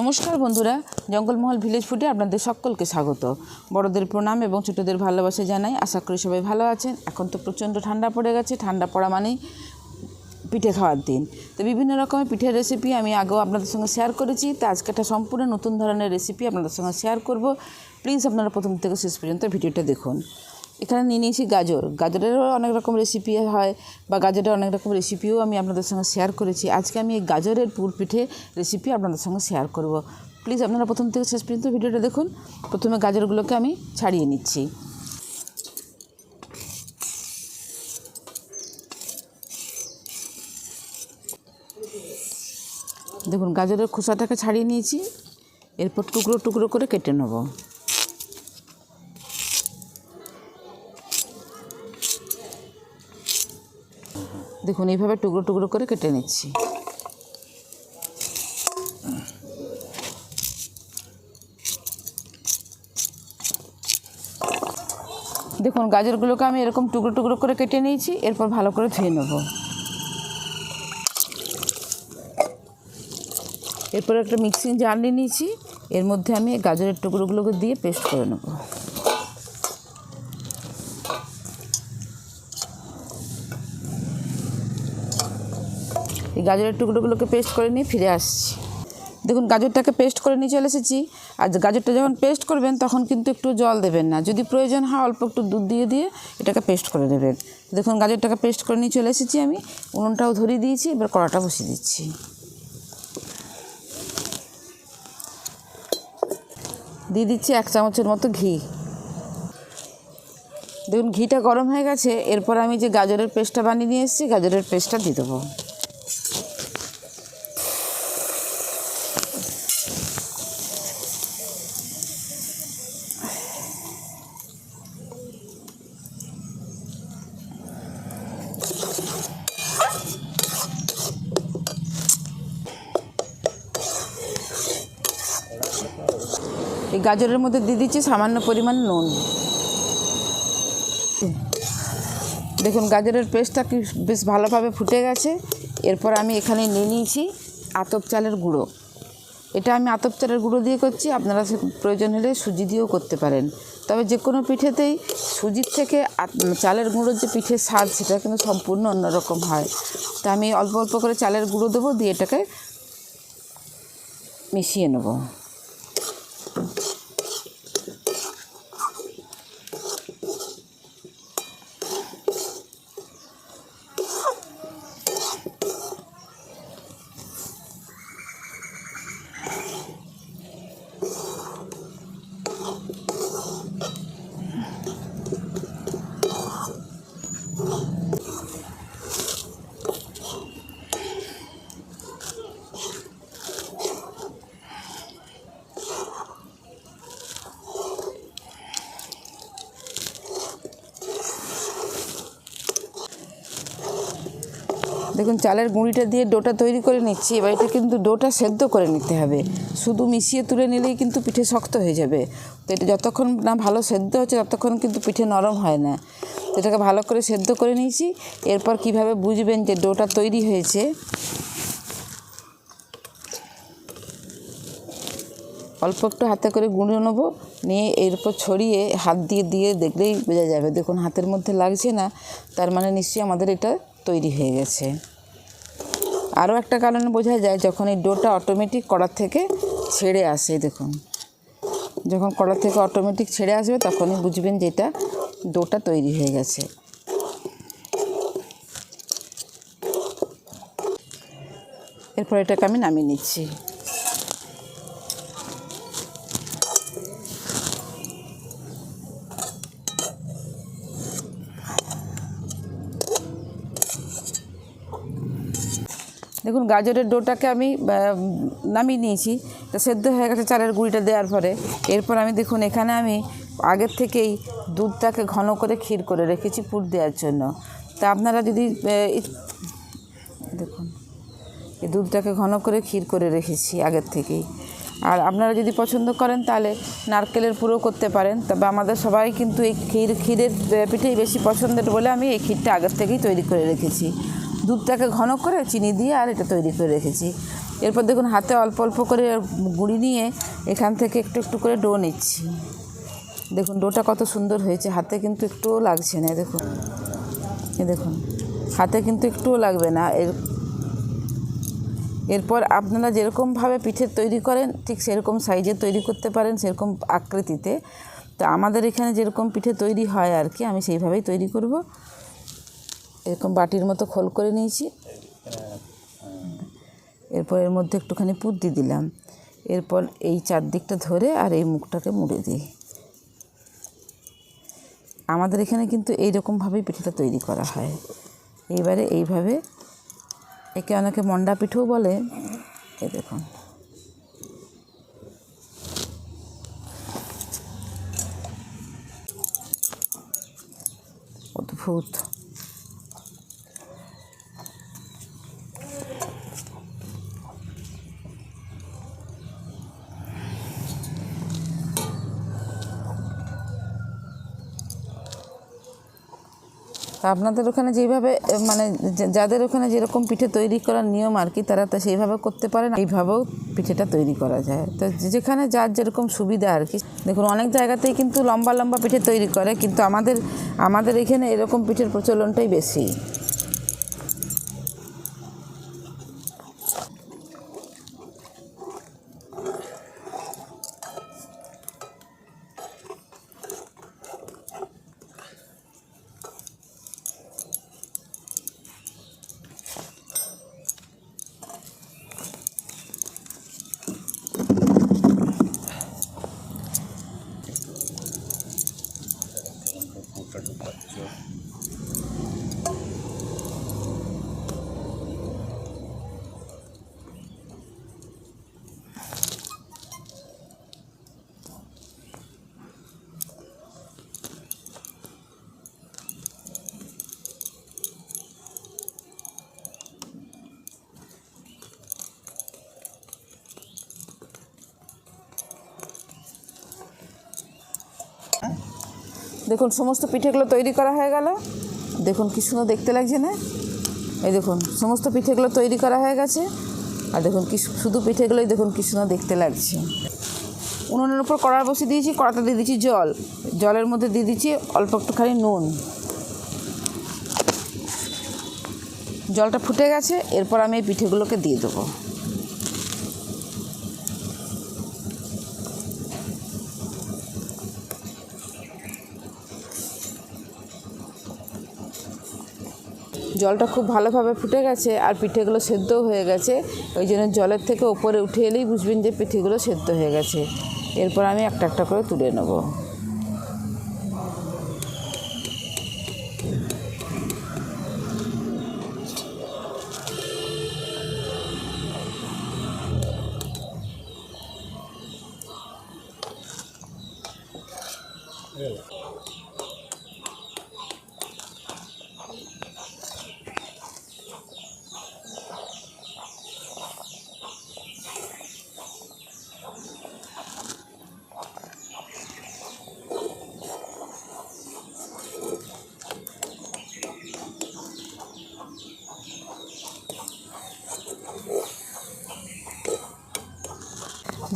নমস্কার বন্ধুরা, জঙ্গলমহল ভিলেজ ফুডে আপনাদের সকলকে স্বাগত। বড়দের প্রণাম এবং ছোটদের ভালোবাসা জানাই। আশা করি সবাই ভালো আছেন। এখন তো প্রচণ্ড ঠান্ডা পড়ে গেছে। ঠান্ডা পড়া মানেই পিঠে খাওয়ার দিন। তো বিভিন্ন রকমের পিঠের রেসিপি আমি আগেও আপনাদের সঙ্গে শেয়ার করেছি। তো আজকে একটা সম্পূর্ণ নতুন ধরনের রেসিপি আপনাদের সঙ্গে শেয়ার করব। প্লিজ আপনারা প্রথম থেকে শেষ পর্যন্ত ভিডিওটা দেখুন। এখানে নিয়ে নিয়েছি গাজর। গাজরেরও অনেক রকম রেসিপি হয় বা গাজরের অনেক রকম রেসিপিও আমি আপনাদের সঙ্গে শেয়ার করেছি। আজকে আমি এই গাজরের পুর পিঠে রেসিপি আপনাদের সঙ্গে শেয়ার করব। প্লিজ আপনারা প্রথম থেকে শেষ পর্যন্ত ভিডিওটা দেখুন। প্রথমে গাজরগুলোকে আমি ছাড়িয়ে নিচ্ছি। দেখুন, গাজরের খোসাটাকে ছাড়িয়ে নিয়েছি। এরপর টুকরো টুকরো করে কেটে নেব। দেখুন, এইভাবে টুকরো টুকরো করে কেটে নিচ্ছি। দেখুন, গাজরগুলোকে আমি এরকম টুকরো টুকরো করে কেটে নিয়েছি, এরপর ভালো করে ধুয়ে নেব। এরপর একটা মিক্সিং জার নিয়ে নিয়েছি, এর মধ্যে আমি গাজরের টুকরোগুলোকে দিয়ে পেস্ট করে নেব। গাজরের টুকরোগুলোকে পেস্ট করে নিয়ে ফিরে আসছি। দেখুন, গাজরটাকে পেস্ট করে নিয়ে চলে এসেছি। আর গাজরটা যখন পেস্ট করবেন, তখন কিন্তু একটু জল দেবেন না। যদি প্রয়োজন হয়, অল্প একটু দুধ দিয়ে দিয়ে এটাকে পেস্ট করে দেবেন দেখুন, গাজরটাকে পেস্ট করে নিয়ে চলে এসেছি আমি। উনুনটাও ধরিয়ে দিয়েছি, এবার কড়াটা বসিয়ে দিচ্ছি। দিয়ে দিচ্ছি এক চামচের মতো ঘি। দেখুন, ঘিটা গরম হয়ে গেছে। এরপর আমি যে গাজরের পেস্টটা বানিয়ে নিয়ে এসেছি, গাজরের পেস্টটা দিয়ে দেবো। এই গাজরের মধ্যে দিয়ে দিচ্ছি সামান্য পরিমাণ নুন। দেখুন, গাজরের পেস্টটা কি বেশ ভালোভাবে ফুটে গেছে। এরপর আমি এখানে নিয়ে নিয়েছি আতপ চালের গুঁড়ো। এটা আমি আতপ চালের গুঁড়ো দিয়ে করছি, আপনারা প্রয়োজন হলে সুজি দিয়েও করতে পারেন। তবে যে কোনো পিঠেতেই সুজির থেকে চালের গুঁড়োর যে পিঠের স্বাদ, সেটা কিন্তু সম্পূর্ণ অন্যরকম হয়। তা আমি অল্প অল্প করে চালের গুঁড়ো দেবো, দিয়ে এটাকে মিশিয়ে নেব। দেখুন, চালের গুঁড়িটা দিয়ে ডোটা তৈরি করে নিচ্ছি। এবার এটা কিন্তু ডোটা সেদ্ধ করে নিতে হবে। শুধু মিশিয়ে তুলে নিলেই কিন্তু পিঠে শক্ত হয়ে যাবে। তো এটা যতক্ষণ না ভালো সেদ্ধ হচ্ছে, ততক্ষণ কিন্তু পিঠে নরম হয় না। তো এটাকে ভালো করে সেদ্ধ করে নিয়েছি। এরপর কীভাবে বুঝবেন যে ডোটা তৈরি হয়েছে? অল্প একটু হাতে করে গুঁড়ো নেব। নিয়ে এরপর ছড়িয়ে হাত দিয়ে দিয়ে দেখলেই বোঝা যাবে। দেখুন, হাতের মধ্যে লাগছে না। তার মানে নিশ্চয়ই আমাদের এটা তৈরি হয়ে গেছে। আরও একটা কারণে বোঝা যায়, যখন এই ডোটা অটোমেটিক কড়ার থেকে ছেড়ে আসে, দেখুন। যখন কড়ার থেকে অটোমেটিক ছেড়ে আসবে, তখনই বুঝবেন যে এটা ডোটা তৈরি হয়ে গেছে। এরপর এটাকে আমি নামিয়ে নিচ্ছি। দেখুন, গাজরের ডোটাকে আমি নামিয়ে নিয়েছি। তা সেদ্ধ হয়ে গেছে চালের গুঁড়িটা দেওয়ার পরে। এরপর আমি দেখুন, এখানে আমি আগের থেকেই দুধটাকে ঘন করে ক্ষীর করে রেখেছি পুর দেওয়ার জন্য। তা আপনারা যদি দেখুন, এই দুধটাকে ঘন করে ক্ষীর করে রেখেছি আগের থেকেই। আর আপনারা যদি পছন্দ করেন, তাহলে নারকেলের পুরো করতে পারেন। তবে আমাদের সবাই কিন্তু এই ক্ষীর, ক্ষীরের পিঠেই বেশি পছন্দের বলে আমি এই ক্ষীরটা আগের থেকেই তৈরি করে রেখেছি। দুধটাকে ঘন করে চিনি দিয়ে আর এটা তৈরি করে রেখেছি। এরপর দেখুন, হাতে অল্প অল্প করে গুঁড়ি নিয়ে এখান থেকে একটু একটু করে ডো নিচ্ছি। দেখুন, ডোটা কত সুন্দর হয়েছে। হাতে কিন্তু একটুও লাগছে না, দেখুন। দেখুন, হাতে কিন্তু একটুও লাগবে না। এর, এরপর আপনারা যেরকমভাবে পিঠে তৈরি করেন, ঠিক সেরকম সাইজে তৈরি করতে পারেন, সেরকম আকৃতিতে। তো আমাদের এখানে যেরকম পিঠে তৈরি হয় আর কি, আমি সেইভাবেই তৈরি করব। এরকম বাটির মতো খোল করে নিয়েছি। এরপর এর মধ্যে একটুখানি পুর দিয়ে দিলাম। এরপর এই চারদিকটা ধরে আর এই মুখটাকে মুড়ে দিই। আমাদের এখানে কিন্তু এইরকমভাবেই পিঠেটা তৈরি করা হয়। এইবারে এইভাবে একে অনেকে মন্ডা পিঠেও বলে। এ দেখুন। অদ্ভুত। তা আপনাদের ওখানে যেইভাবে মানে যাদের ওখানে যেরকম পিঠে তৈরি করার নিয়ম আর কি, তারা তো সেইভাবে করতে পারেন এইভাবেও পিঠেটা তৈরি করা যায়। তো যেখানে যার যেরকম সুবিধা আর কি। দেখুন, অনেক জায়গাতেই কিন্তু লম্বা লম্বা পিঠে তৈরি করে, কিন্তু আমাদের আমাদের এখানে এরকম পিঠের প্রচলনটাই বেশি। দেখুন, সমস্ত পিঠেগুলো তৈরি করা হয়ে গেল। দেখুন, কি সুন্দর দেখতে লাগছে না? এই দেখুন, সমস্ত পিঠেগুলো তৈরি করা হয়ে গেছে। আর দেখুন, কি শুধু পিঠেগুলোই দেখুন, কি সুন্দর দেখতে লাগছে। উনুনের উপর কড়া বসিয়ে দিয়েছি কড়াতে দিয়ে দিচ্ছি জল। জলের মধ্যে দিয়ে দিচ্ছি অল্প একটুখানি নুন। জলটা ফুটে গেছে, এরপর আমি এই পিঠেগুলোকে দিয়ে দেবো। জলটা খুব ভালোভাবে ফুটে গেছে আর পিঠেগুলো সেদ্ধও হয়ে গেছে। ওই জন্য জলের থেকে ওপরে উঠে এলেই বুঝবেন যে পিঠেগুলো সেদ্ধ হয়ে গেছে। এরপর আমি একটা একটা করে তুলে নেব।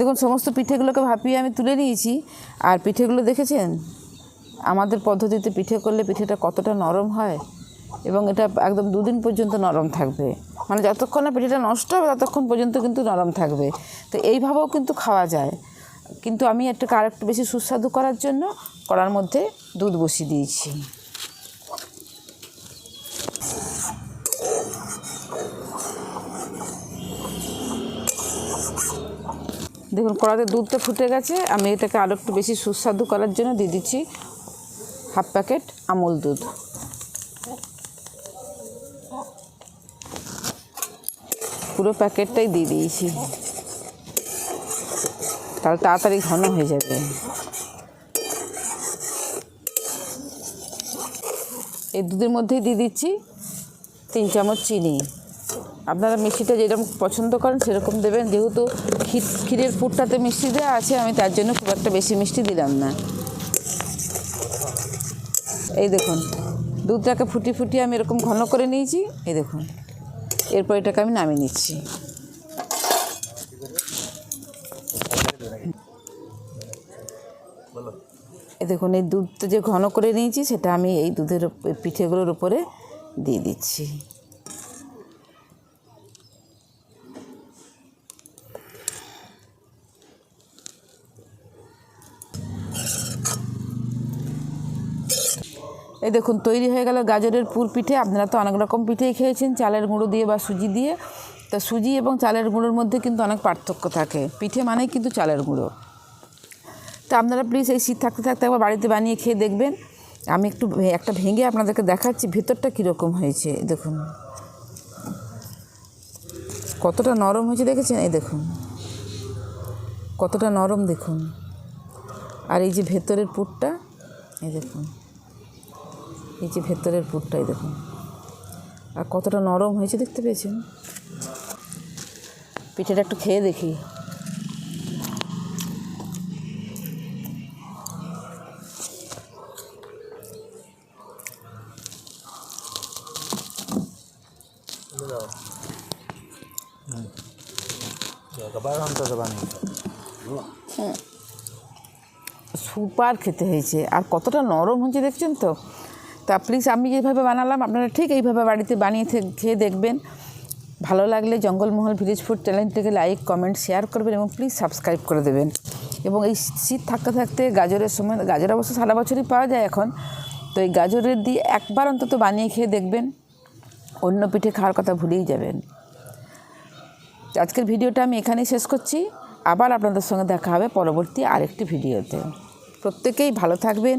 দেখুন, সমস্ত পিঠেগুলোকে ভাপিয়ে আমি তুলে নিয়েছি। আর পিঠেগুলো দেখেছেন? আমাদের পদ্ধতিতে পিঠে করলে পিঠেটা কতটা নরম হয় এবং এটা একদম দুদিন পর্যন্ত নরম থাকবে। মানে যতক্ষণ না পিঠেটা নষ্ট হবে, ততক্ষণ পর্যন্ত কিন্তু নরম থাকবে। তো এইভাবেও কিন্তু খাওয়া যায়। কিন্তু আমি একটু আর একটু বেশি সুস্বাদু করার জন্য কড়ার মধ্যে দুধ বসিয়ে দিয়েছি। দেখুন, কড়াতে দুধটা ফুটে গেছে। আমি এটাকে আরও একটু বেশি সুস্বাদু করার জন্য দিয়ে দিচ্ছি হাফ প্যাকেট আমুল দুধ। পুরো প্যাকেটটাই দিয়ে দিয়েছি। তাহলে তাড়াতাড়ি ঘন হয়ে যাবে। এই দুধের মধ্যেই দিয়ে দিচ্ছি তিন চামচ চিনি। আপনারা মিষ্টিটা যেরকম পছন্দ করেন, সেরকম দেবেন। যেহেতু ক্ষীরের ফুটটাতে মিষ্টি দেওয়া আছে, আমি তার জন্য খুব একটা বেশি মিষ্টি দিলাম না। এই দেখুন, দুধটাকে ফুটি ফুটিয়ে আমি এরকম ঘন করে নিয়েছি। এই দেখুন, এরপর এটাকে আমি নামিয়ে নিচ্ছি। এ দেখুন, এই দুধটা যে ঘন করে নিয়েছি, সেটা আমি এই দুধের পিঠেগুলোর উপরে দিয়ে দিচ্ছি। এই দেখুন, তৈরি হয়ে গেল গাজরের পুর পিঠে। আপনারা তো অনেক রকম পিঠেই খেয়েছেন, চালের গুঁড়ো দিয়ে বা সুজি দিয়ে। তা সুজি এবং চালের গুঁড়োর মধ্যে কিন্তু অনেক পার্থক্য থাকে। পিঠে মানেই কিন্তু চালের গুঁড়ো। তো আপনারা প্লিজ এই শীত থাকতে থাকতে একবার বাড়িতে বানিয়ে খেয়ে দেখবেন। আমি একটু একটা ভেঙে আপনাদেরকে দেখাচ্ছি, ভেতরটা কীরকম হয়েছে, দেখুন। কতটা নরম হয়েছে দেখেছেন? এই দেখুন। কতটা নরম দেখুন। আর এই যে ভেতরের পুরটা, এই দেখুন। এই যে ভেতরের পুরটাই দেখুন আর কতটা নরম হয়েছে দেখতে পেয়েছেন? পিঠেটা একটু খেয়ে দেখি। সুপার খেতে হয়েছে। আর কতটা নরম হয়েছে দেখছেন তো? তা প্লিজ আমি যেভাবে বানালাম, আপনারা ঠিক এইভাবে বাড়িতে বানিয়ে খেয়ে দেখবেন। ভালো লাগলে জঙ্গলমহল ভিলেজ ফুড চ্যানেলটিকে লাইক কমেন্ট শেয়ার করবেন এবং প্লিজ সাবস্ক্রাইব করে দেবেন। এবং এই শীত থাকতে থাকতে গাজরের সময়, গাজর অবশ্য সারা বছরই পাওয়া যায় এখন। তো এই গাজরের দিয়ে একবার অন্তত বানিয়ে খেয়ে দেখবেন, অন্য পিঠে খাওয়ার কথা ভুলেই যাবেন। আজকের ভিডিওটা আমি এখানেই শেষ করছি। আবার আপনাদের সঙ্গে দেখা হবে পরবর্তী আরেকটি ভিডিওতে। প্রত্যেকেই ভালো থাকবেন।